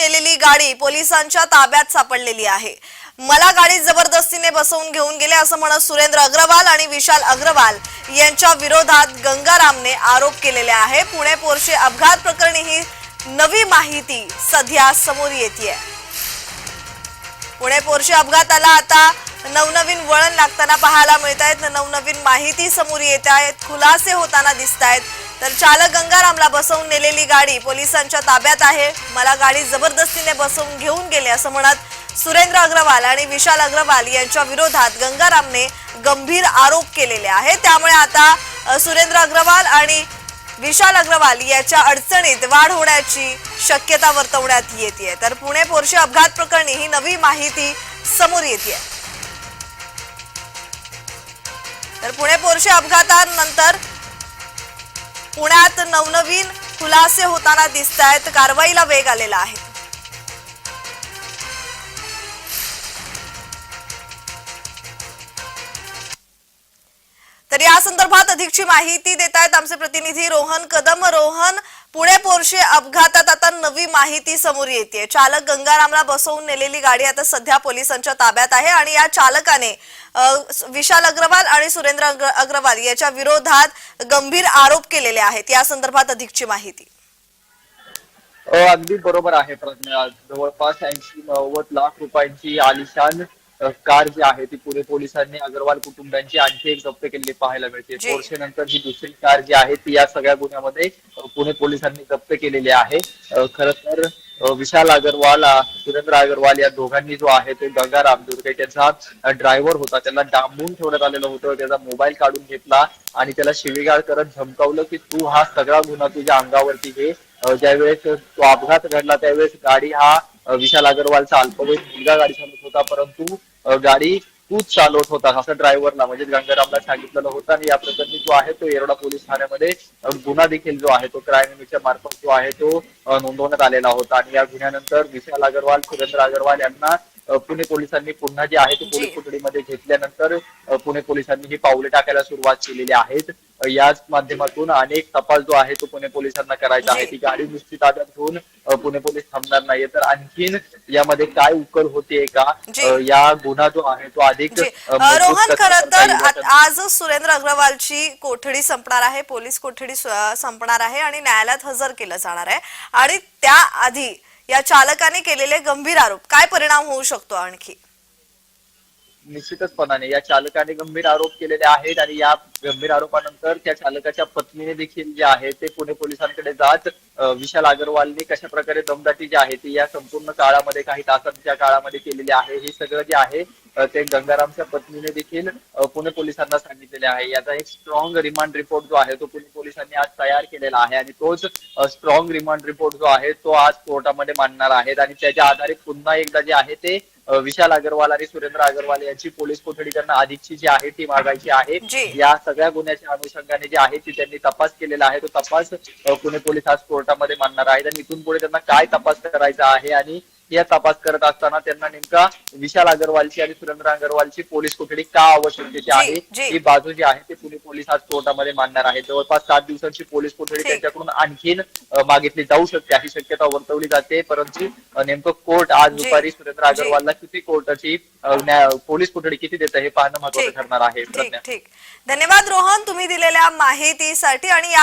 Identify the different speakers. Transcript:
Speaker 1: नेलेली गाडी पोलिसांच्या ताब्यात सापडलेली आहे. मला गाडी जबरदस्तीने बसवून घेऊन गेले असं म्हणत सुरेंद्र अग्रवाल आणि विशाल अग्रवाल यांच्या विरोधात गंगारामने आरोप केलेले आहे. पुणे पोरशे अपघात प्रकरणी ही नवी माहिती सध्या समोर येते पुणे पोरशे अपघाताला आता नवनवीन वळण लागताना पाहायला मिळत आहेत नवनवीन माहिती समोर येत आहेत. खुलासे होताना दिसत आहेत तर चालक गंगारामला बसवून नेलेली गाडी पोलिसांच्या ताब्यात आहे. मला गाडी जबरदस्तीने बसवून घेऊन गेले असं म्हणत सुरेंद्र अग्रवाल आणि विशाल अग्रवाल यांच्या विरोधात गंगारामने गंभीर आरोप केलेले आहेत. त्यामुळे आता सुरेंद्र अग्रवाल आणि विशाल अग्रवाल याच्या अडचणीत वाढ होण्याची शक्यता वर्तवण्यात येते तर पुणे पोरशे अपघात प्रकरणी ही नवी माहिती समोर येते तर पुणे पोरशे अपघातानंतर पुण्यात नवनवीन खुलासे होताना दिसत आहेत कारवाईला वेग आलेला आहे. तर या संदर्भात अधिकची माहिती देत आहेत आमचे प्रतिनिधी रोहन कदम. रोहन पुणे पोरशे अपघातात आता नवी माहिती समोर येते चालक गंगारामला बसवून नेलेली गाडी आता सध्या पोलिसांच्या ताब्यात आहे आणि या चालकाने विशाल अग्रवाल आणि सुरेंद्र अग्र- अग्रवाल याच्या विरोधात गंभीर आरोप केलेले आहेत. या संदर्भात अधिकची माहिती.
Speaker 2: अगदी बरोबर आहे प्रज्ञा. जवळपास ऐंशी नव्वद लाख रुपयांची आलिशान कार जी आहे ती पुणे पोलिसांनी अग्रवाल कुटुंबियांची आणखी एक जप्त केलेली पाहायला मिळते. पोर्शे नंतर ही दुसरी कार जी आहे ती या सगळ्या गुन्ह्यामध्ये पुणे पोलिसांनी जप्त केलेली आहे. खरं तर विशाल अग्रवाल सुरेंद्र अग्रवाल या दोघांनी जो आहे तो गंगाराम जो त्याचा ड्रायव्हर होता त्याला डांबून ठेवण्यात आलेलं होतं त्याचा मोबाईल काढून घेतला आणि त्याला शिवीगाळ करत धमकावलं की तू हा सगळा गुन्हा तुझ्या अंगावरती घे. ज्यावेळेस तो अपघात घडला त्यावेळेस गाडी हा विशाल अगरवालचा अल्पवयीन मुलगा गाडी चालवत होता परंतु गाडी तूच चालवत होता असं ड्रायव्हरला म्हणजे गंगारामला सांगितलेलं होतं. आणि या प्रकरणी जो आहे तो येरवडा पोलीस ठाण्यामध्ये गुन्हा देखील जो आहे तो क्राईम युनिटच्या मार्फत जो आहे तो नोंदवण्यात आलेला होता. आणि या गुन्ह्यानंतर विशाल अग्रवाल सुरेंद्र अग्रवाल यांना पुणे पोलिसांनी पुन्हा जे आहे ते. पोलीस कोठडीमध्ये घेतल्यानंतर पुणे पोलिसांनी ही पावले टाकायला सुरुवात केलेली आहेत. याच माध्यमातून अनेक तपास जो आहे तो पुणे पोलिसांना करायचा आहे. ती गाडी नुसती ताब्यात घेऊन पुणे पोलीस थांबणार नाहीये. तर आणखीन यामध्ये काय उकल होतीये का? या गुन्हा जो आहे तो अधिक
Speaker 1: रोहन खरं तर आज सुरेंद्र अग्रवालची कोठडी संपणार आहे. पोलीस कोठडी संपणार आहे आणि न्यायालयात हजर केलं जाणार आहे. आणि त्याआधी या चालकाने केलेले गंभीर आरोप. काय परिणाम होऊ शकतो आणखी?
Speaker 2: निश्चितचपणाने या चालकाने गंभीर आरोप केलेले आहेत आणि या गंभीर आरोपानंतर त्या चालकाच्या पत्नीने देखील जे आहे ते पुणे पोलिसांकडे जात विशाल अग्रवालने कशा प्रकारे दमदाटी जी आहे ती या संपूर्ण काळामध्ये काही तासांच्या काळामध्ये केलेली आहे. हे सगळं जे आहे ते गंगारामच्या पत्नीने देखील पुणे पोलिसांना सांगितलेले आहे. याचा एक स्ट्रॉंग रिमांड रिपोर्ट जो आहे तो पुणे पोलिसांनी आज तयार केलेला आहे आणि तोच स्ट्रॉंग रिमांड रिपोर्ट जो आहे तो आज कोर्टामध्ये मांडणार आहेत. आणि त्याच्या आधारे पुन्हा एकदा जे आहे ते विशाल अग्रवाल आणि सुरेंद्र अग्रवाल यांची पोलीस कोठडी त्यांना अधिकची जी आहे ती मागायची आहे. या सगळ्या गुन्ह्याच्या अनुषंगाने जे आहे ती त्यांनी तपास केलेला आहे. तो तपास पुणे पोलीस आज कोर्टामध्ये मांडणार आहेत. आणि इथून पुढे त्यांना काय तपास करायचा आहे आणि या तपास करत असताना त्यांना नेमका विशाल अग्रवालची आणि सुरेंद्र अग्रवालची पोलीस कोठडी का आवश्यकतेची आहे. ही बाजू जी आहे ती पुणे पोलीस आज कोर्टामध्ये मांडणार आहेत जवळपास सात दिवसांची पोलीस कोठडी. त्यांच्याकडून आणखीन मागितली जाऊ शकते. अशी शक्यता वर्तवली जाते. परंतु नेमकं कोर्ट आज. दुपारी सुरेंद्र. अग्रवालला किती कोर्टाची पोलीस कोठडी किती देतं हे पाहणं महत्वाचं ठरणार आहे.
Speaker 1: धन्यवाद रोहन. तुम्ही दिलेल्या माहितीसाठी आणि